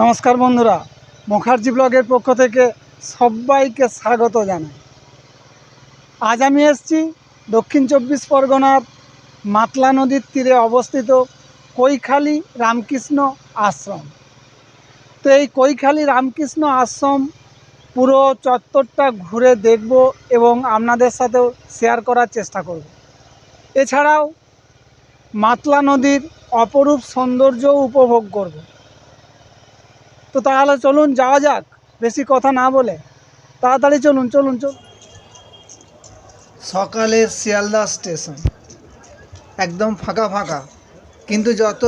নমস্কার বন্ধুরা, মুখার্জি ব্লগের পক্ষ থেকে সবাইকে স্বাগত জানাই। আজ আমি এসেছি দক্ষিণ চব্বিশ পরগনার মাতলা নদীর তীরে অবস্থিত কৈখালি রামকৃষ্ণ আশ্রম। তো এই কৈখালি রামকৃষ্ণ আশ্রম পুরো চত্বরটা ঘুরে দেখব এবং আপনাদের সাথেও শেয়ার করার চেষ্টা করব। এছাড়াও মাতলা নদীর অপরূপ সৌন্দর্য উপভোগ করব। তো তাহলে চলুন, যাওয়া যাক। বেশি কথা না বলে। তাড়াতাড়ি চলুন চলুন চলুন। সকালে শিয়ালদা স্টেশন। একদম ফাঁকা ফাঁকা। কিন্তু যত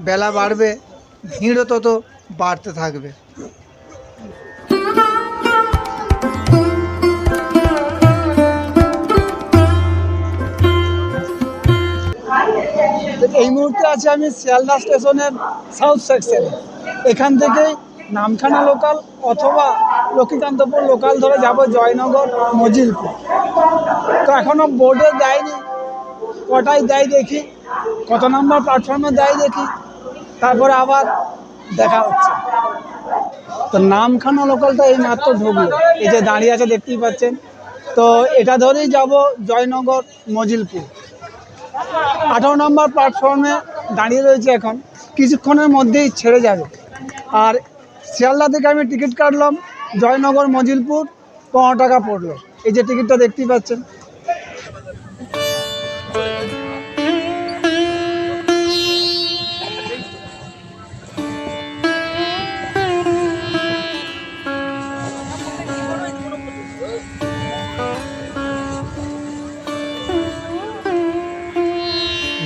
বেলা বাড়বে, ভিড়ও তত বাড়তে থাকবে। এই মুহূর্তে আছি আমি শিয়ালদা স্টেশনের সাউথ সেকশনে। এখান থেকে নামখানা লোকাল অথবা লক্ষ্মীকান্তপুর লোকাল ধরে যাব জয়নগর, মজিলপুর। তো এখনও বোর্ডে দেয়নি, কটায় দেয় দেখি, কত নম্বর প্ল্যাটফর্মে দেয় দেখি, তারপরে আবার দেখা হচ্ছে। তো নামখানা লোকালটা এই মাত্র ঢুকলো, এই যে দাঁড়িয়ে আছে দেখতেই পাচ্ছেন। তো এটা ধরেই যাব জয়নগর, মজিলপুর। আঠারো নম্বর প্ল্যাটফর্মে দাঁড়িয়ে রয়েছে এখন। কিছুক্ষণের মধ্যেই ছেড়ে যাবে। আর শিয়ালদা থেকে আমি টিকিট কাটলাম, জয়নগর, মজিলপুর, পনেরো টাকা পড়ল। এই যে টিকিটটা দেখতেই পাচ্ছেন।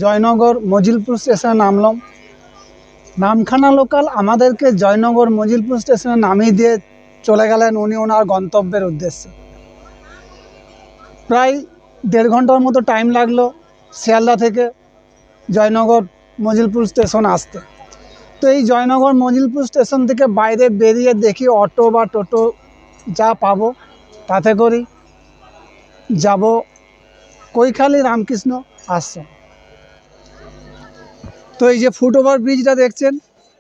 জয়নগর মজিলপুর স্টেশনে নামলাম। নামখানা লোকাল আমাদেরকে জয়নগর মজিলপুর স্টেশনে নামিয়ে দিয়ে চলে গেলেন উনি ওনার গন্তব্যের উদ্দেশ্যে। প্রায় দেড় ঘণ্টার মতো টাইম লাগল শিয়ালদা থেকে জয়নগর মজিলপুর স্টেশন আসতে। তো এই জয়নগর মজিলপুর স্টেশন থেকে বাইরে বেরিয়ে দেখি অটো বা টোটো যা পাবো তাতে করি যাব কৈখালি রামকৃষ্ণ আশ্রম। তো এই যে ফুটওভার ব্রিজটা দেখছেন,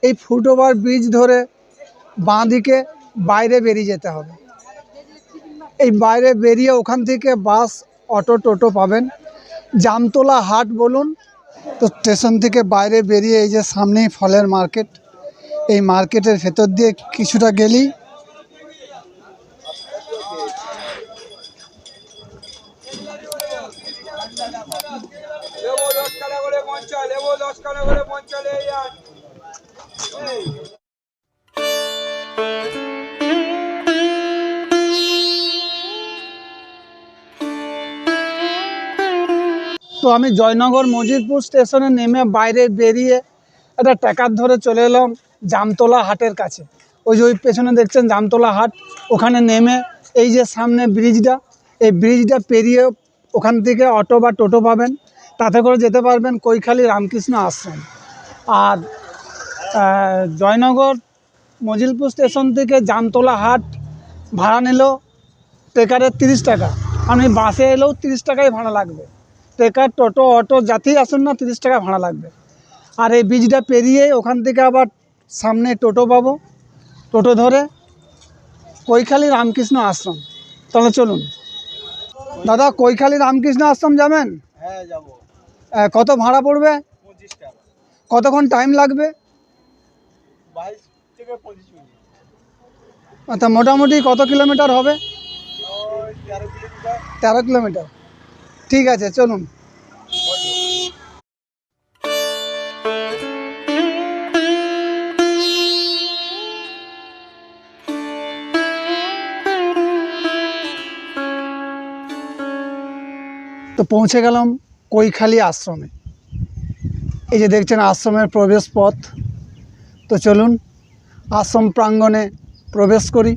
এই ফুটওভার ব্রিজ ধরে বাঁ দিকে বাইরে বেরিয়ে যেতে হবে। এই বাইরে বেরিয়ে ওখান থেকে বাস, অটো, টোটো পাবেন। জামতলা হাট বলুন, তো স্টেশন থেকে বাইরে বেরিয়ে এই যে সামনেই ফলের মার্কেট। এই মার্কেটের ভেতর দিয়ে কিছুটা গেলেই লেবু দশ টাকা করে পঞ্চাশ লেবু দশ তো আমি জয়নগর মজিদপুর স্টেশনে নেমে বাইরে বেরিয়ে একটা ট্যাকার ধরে চলে এলাম জামতলা হাটের কাছে। ওই যে ওই পেছনে দেখছেন জামতলা হাট, ওখানে নেমে এই যে সামনে ব্রিজটা, এই ব্রিজটা পেরিয়ে ওখান থেকে অটো বা টোটো পাবেন। তাতে করে যেতে পারবেন কৈখালি রামকৃষ্ণ আশ্রম। আর জয়নগর মজিলপুর স্টেশন থেকে জামতলা হাট ভাড়া নিল ট্রেকারের তিরিশ টাকা। আপনি বাসে এলেও তিরিশ টাকাই ভাড়া লাগবে। ট্রেকার টোটো অটো যাতেই আসুন না তিরিশ টাকা ভাড়া লাগবে। আর এই ব্রিজটা পেরিয়ে ওখান থেকে আবার সামনে টোটো পাবো। টোটো ধরে কৈখালি রামকৃষ্ণ আশ্রম। তাহলে চলুন। দাদা কৈখালি রামকৃষ্ণ আশ্রম যাবেন? হ্যাঁ যাব। কত ভাড়া পড়বে? পঁচিশ টাকা। কতক্ষণ টাইম লাগবে? আচ্ছা মোটামুটি কত কিলোমিটার হবে? তেরো কিলোমিটার ঠিক আছে চলুন। তো পৌঁছে গেলাম কৈখালি আশ্রমে। এই যে দেখছেন আশ্রমের প্রবেশ পথ। তো চলুন আশ্রম প্রাঙ্গণে প্রবেশ করি।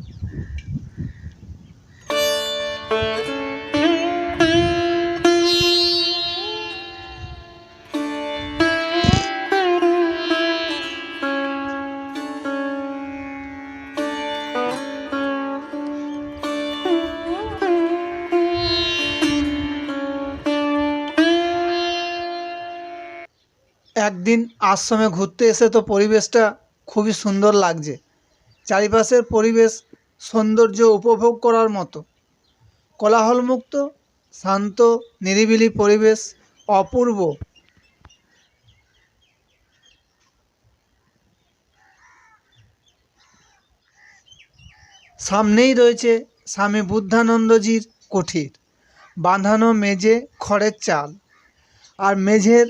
আশ্রমে ঘুরতে এসে তো পরিবেশটা খুবই সুন্দর লাগছে। চারিপাশের পরিবেশ সৌন্দর্য উপভোগ করার মতো। কোলাহলমুক্ত, শান্ত, নিরিবিলি পরিবেশ অপূর্ব। সামনেই রয়েছে স্বামী বুদ্ধানন্দজির কুঠির। বাঁধানো মেঝে খড়ের চাল। আর মেঝের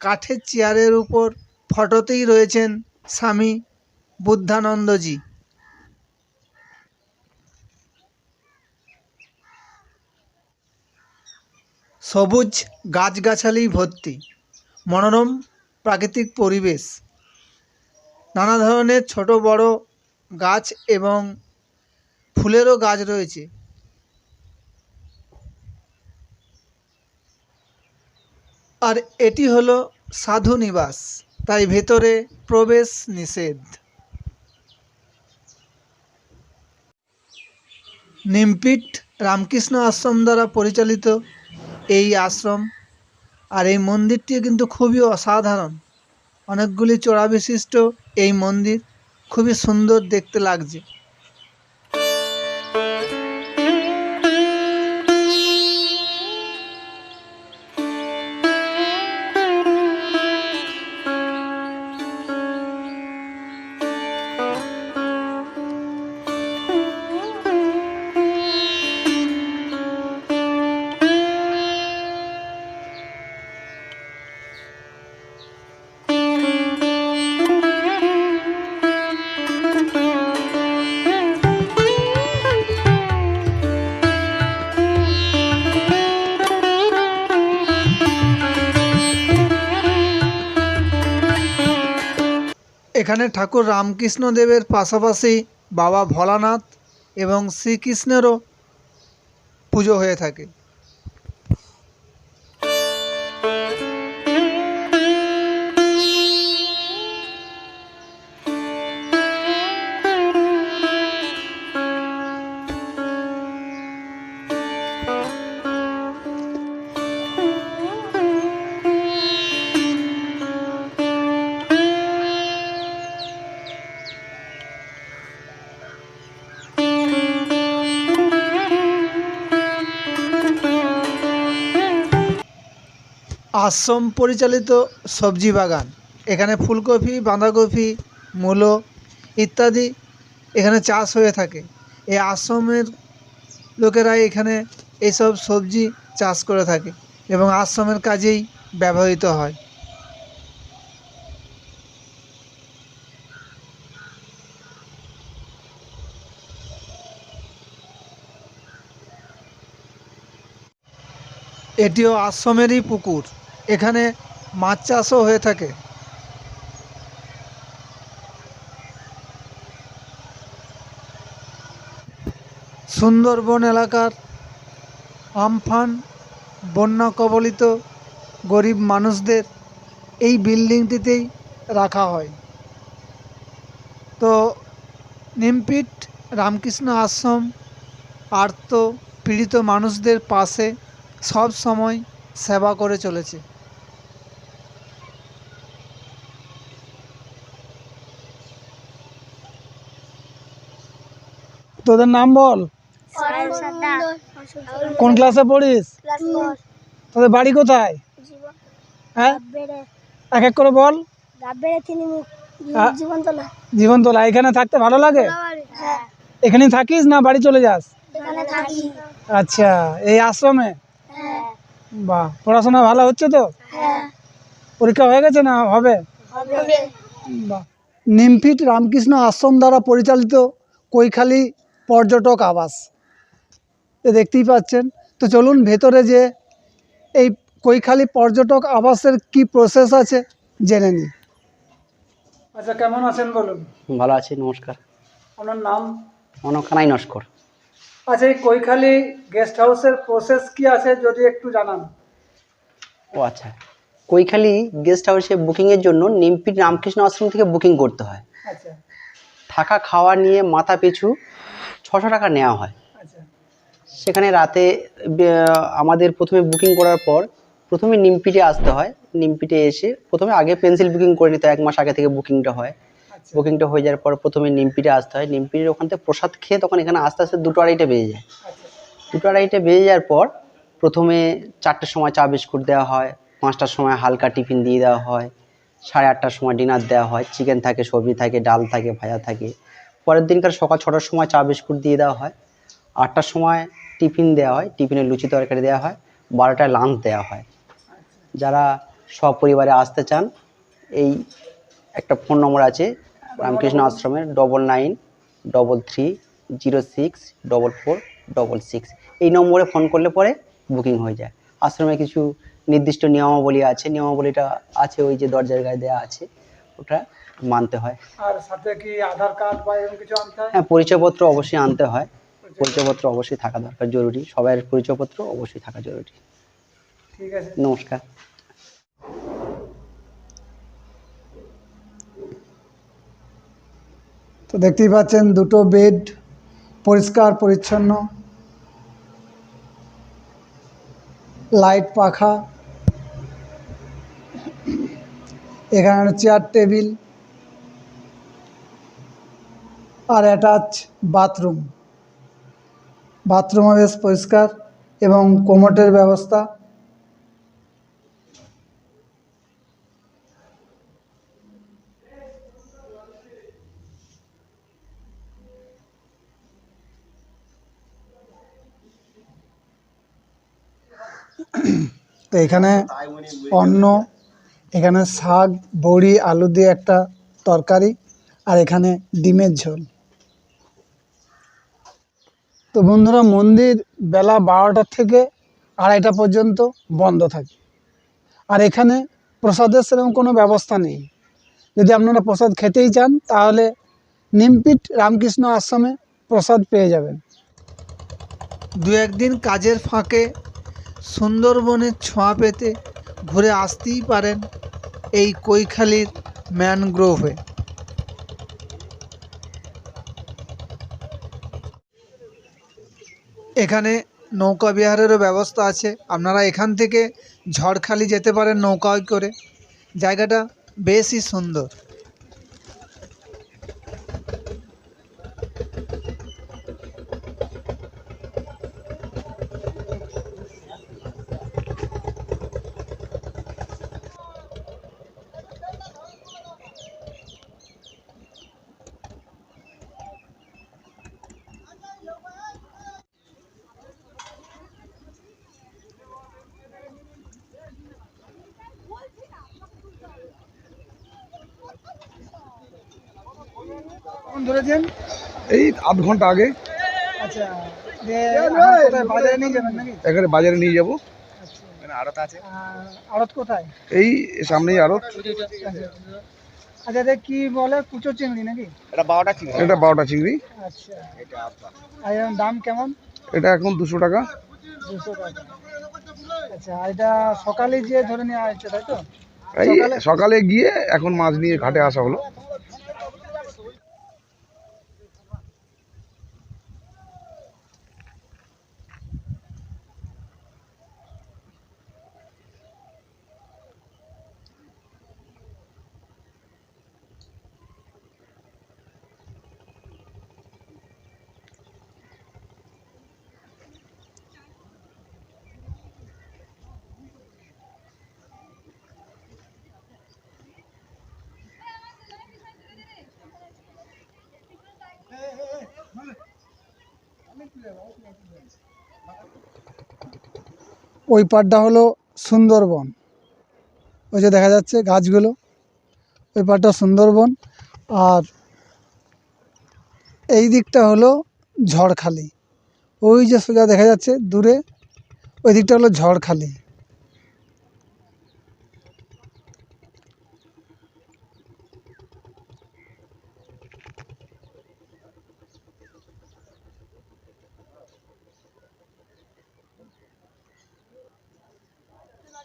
কাঠের চেয়ারের উপর ফটোতেই রয়েছেন স্বামী বুদ্ধানন্দজি। সবুজ গাছগাছালি ভর্তি, মনোরম প্রাকৃতিক পরিবেশ, নানা ধরনের ছোট বড় গাছ এবং ফুলেরও গাছ রয়েছে। আর এটি হলো সাধু নিবাস, তাই ভেতরে প্রবেশ নিষেধ। নিমপিট রামকৃষ্ণ আশ্রম দ্বারা পরিচালিত এই আশ্রম আর এই মন্দিরটি কিন্তু খুবই অসাধারণ। অনেকগুলি চূড়া বিশিষ্ট এই মন্দির খুবই সুন্দর দেখতে লাগছে। এখানে ঠাকুর রামকৃষ্ণদেবের পাশাপাশি বাবা ভোলানাথ এবং শ্রীকৃষ্ণেরও পুজো হয়ে থাকে। আশ্রম পরিচালিত সবজি বাগান। এখানে ফুলকপি, বাঁধাকপি, মূলো ইত্যাদি এখানে চাষ হয়ে থাকে। এই আশ্রমের লোকেরাই এখানে এইসব সবজি চাষ করে থাকে এবং আশ্রমের কাজেই ব্যবহৃত হয়। এটিও আশ্রমেরই পুকুর। এখানে মাছ চাষও হয়ে থাকে। সুন্দরবন এলাকার আমফান, বন্যা কবলিত গরিব মানুষদের এই বিল্ডিংটিতেই রাখা হয়। তো নিমপিট, রামকৃষ্ণ আশ্রম আর্ত পীড়িত মানুষদের পাশে সব সময় সেবা করে চলেছে। তোদের নাম বল? কোন ক্লাসে পড়িস? তোদের বাড়ি কোথায়? হ্যাঁ? এক এক করে বল। জীবনতলা। এখানে থাকতে ভালো লাগে? এখানেই থাকিস না বাড়ি চলে যাস? আচ্ছা এই আশ্রমে? বাহ পড়াশোনা ভালো হচ্ছে তো? পরীক্ষা হয়ে গেছে না হবে? হবে। বাহ। নিমফিট রামকৃষ্ণ আশ্রম দ্বারা পরিচালিত কৈখালি পর্যটক আবাস। এ দেখতেই পাচ্ছেন। তো চলুন ভেতরে যে এই কৈখালি পর্যটক আবাসের কি প্রসেস আছে জেনে নিই। আচ্ছা কেমন আছেন বলুন? ভালো আছি নমস্কার। ওনার নাম? আমার কানাই নস্কর। আচ্ছা এই কৈখালি গেস্ট হাউসের প্রসেস কি আছে যদি একটু জানান। ও আচ্ছা। কৈখালি গেস্ট হাউসে বুকিংয়ের জন্য নিমপিট রামকৃষ্ণ আশ্রম থেকে বুকিং করতে হয়। আচ্ছা। থাকা খাওয়া নিয়ে মাথা পিছু ছশো টাকা নেওয়া হয়। আচ্ছা। সেখানে রাতে আমাদের প্রথমে বুকিং করার পর প্রথমে নিমপিটে আসতে হয়। নিমপিটে এসে প্রথমে আগে পেন্সিল বুকিং করে নিতে হয় এক মাস আগে থেকে বুকিংটা হয়। আচ্ছা। বুকিংটা হয়ে যাওয়ার পর প্রথমে নিমপিটে আসতে হয়। নিমপিটের ওখান থেকে প্রসাদ খেয়ে তখন এখানে আস্তে আস্তে দুটো আড়াইটে বেজে যায়। আচ্ছা। দুটো আড়াইটে বেজে যাওয়ার পর প্রথমে চারটের সময় চা বিস্কুট দেওয়া হয় পাঁচটার সময় হালকা টিফিন দিয়ে দেওয়া হয় সাড়ে আটটার সময় ডিনার দেওয়া হয়। চিকেন থাকে সবজি থাকে ডাল থাকে ভাজা থাকে। পরের দিনকার সকাল ছটার সময় চা বিস্কুট দিয়ে দেওয়া হয়। আটটার সময় টিফিন দেওয়া হয়, টিফিনে লুচি তরকারি দেওয়া হয়, বারোটায় লাঞ্চ দেওয়া হয়। যারা সপরিবারে আসতে চান, এই একটা ফোন নম্বর আছে, রামকৃষ্ণ আশ্রমের double nine double three zero six double four double six এই নম্বরে ফোন করলে পরে বুকিং হয়ে যায়। আশ্রমে কিছু নির্দিষ্ট নিয়মাবলী আছে, নিয়মাবলীটা আছে ওই যে দরজার গায়ে দেওয়া আছে, ওটা মানতে হয়। আর সাথে কি আধার কার্ড বা এরকম কিছু আনতে হয়? হ্যাঁ পরিচয়পত্র অবশ্যই আনতে হয়। পরিচয়পত্র অবশ্যই থাকা দরকার জরুরি। সবার পরিচয়পত্র অবশ্যই থাকা জরুরি। ঠিক আছে। নমস্কার। তো দেখতেই পাচ্ছেন দুটো বেড পরিষ্কার পরিচ্ছন্ন। লাইট পাখা। এখানে চেয়ার টেবিল। আর অ্যাটাচ বাথরুম বাথরুমও বেশ পরিষ্কার এবং কোমোটের ব্যবস্থা। তো এখানে অন্ন, এখানে শাক, বড়ি, আলু দিয়ে একটা তরকারি, আর এখানে ডিমের ঝোল। তো বন্ধুরা মন্দির বেলা বারোটা থেকে আড়াইটা পর্যন্ত বন্ধ থাকে। আর এখানে প্রসাদের সেরকম কোনো ব্যবস্থা নেই। যদি আপনারা প্রসাদ খেতেই চান, তাহলে নিমপিট রামকৃষ্ণ আশ্রমে প্রসাদ পেয়ে যাবেন। দু একদিন কাজের ফাঁকে সুন্দরবনের ছোঁয়া পেতে ঘুরে আসতেই পারেন এই কৈখালির ম্যানগ্রোভে। এখানে নৌকা বিহারেরও ব্যবস্থা আছে। আপনারা এখান থেকে ঝড়খালি যেতে পারেন নৌকায় করে। জায়গাটা বেশই সুন্দর। কখন ধরেছেন? এই আধ ঘণ্টা আগে। আচ্ছা বাজারে নিয়ে যাবেন নাকি? এখানে বাজারে নিয়ে যাব। আচ্ছা। আড়ত কোথায়? এই সামনেই আরও আচ্ছা এটা কি বলে? কুচো চিংড়ি নাকি? এটা বারোটা চিংড়ি। আচ্ছা। দাম কেমন? এটা এখন দুশো টাকা। দুশো টাকা। আচ্ছা এটা সকালে ধরে নেওয়া তাই তো? এই সকালে গিয়ে এখন মাছ নিয়ে ঘাটে আসা হলো। ওই পাড়টা হলো সুন্দরবন। ওই যে দেখা যাচ্ছে গাছগুলো, ওই পাড়টা সুন্দরবন। আর এই দিকটা হলো ঝড়খালি। ওই যে সোজা দেখা যাচ্ছে দূরে, ওই দিকটা হলো ঝড়খালি।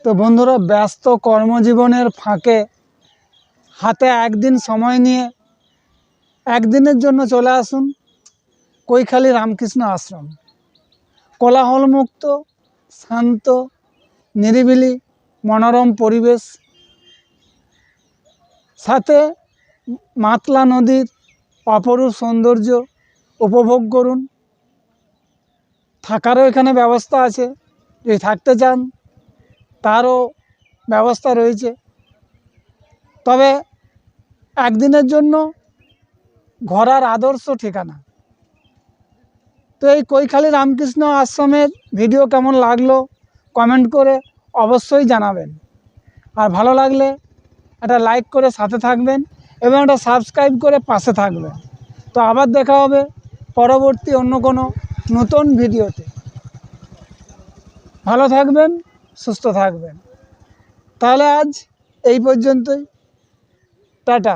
তো বন্ধুরা, ব্যস্ত কর্মজীবনের ফাঁকে হাতে একদিন সময় নিয়ে একদিনের জন্য চলে আসুন কৈখালী রামকৃষ্ণ আশ্রম। কোলাহলমুক্ত, শান্ত, নিরিবিলি, মনোরম পরিবেশ। সাথে মাতলা নদীর অপরূপ সৌন্দর্য উপভোগ করুন। থাকারও এখানে ব্যবস্থা আছে। যদি থাকতে চান তারও ব্যবস্থা রয়েছে। তবে একদিনের জন্য ঘোরার আদর্শ ঠিকানা। তো এই কৈখালী রামকৃষ্ণ আশ্রমের ভিডিও কেমন লাগল কমেন্ট করে অবশ্যই জানাবেন। আর ভালো লাগলে একটা লাইক করে সাথে থাকবেন এবং একটা সাবস্ক্রাইব করে পাশে থাকবেন। তো আবার দেখা হবে পরবর্তী অন্য কোনো নতুন ভিডিওতে ভালো থাকবেন সুস্থ থাকবেন। তাহলে আজ এই পর্যন্তই। টাটা।